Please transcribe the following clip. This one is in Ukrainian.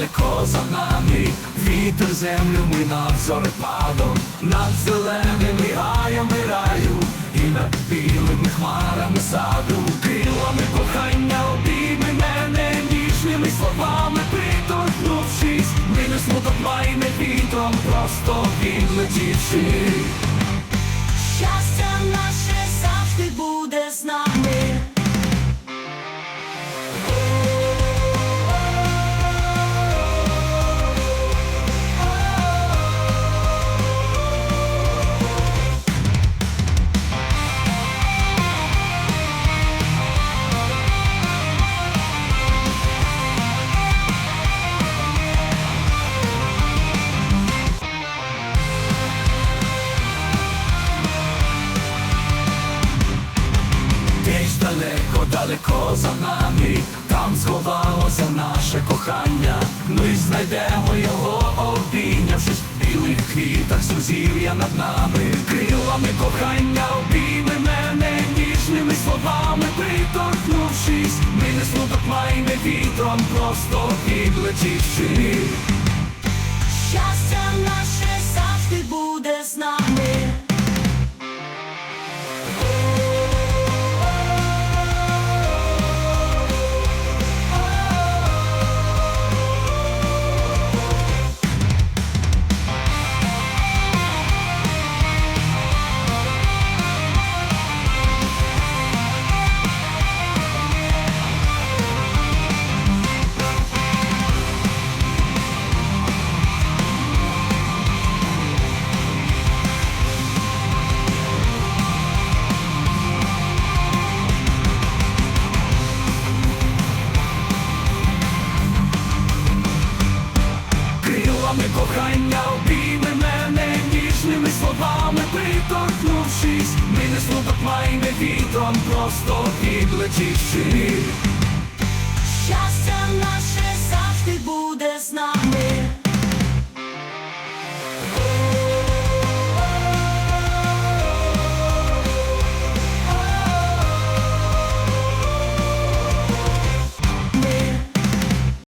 далеко за нами, вітер землю ми над зорепадом, над зеленими гаями раю, і над білими хмарами саду, крилами кохання обійми мене, ніжними словами приторкнувшись, ми не смуток майне вітром, просто відлетівши. Далеко, за нами, там сховалося наше кохання. Ми знайдемо його, обійнявшись в білих квітах сузір'я над нами, крилами кохання обійми мене, ніжними словами приторкнувшись, ми не смуток майне вітром, просто відлетівши. Щастя кохання обійми мене, ніжними словами приторкнувшись, ми не смуток майне вітром, просто відлетівши.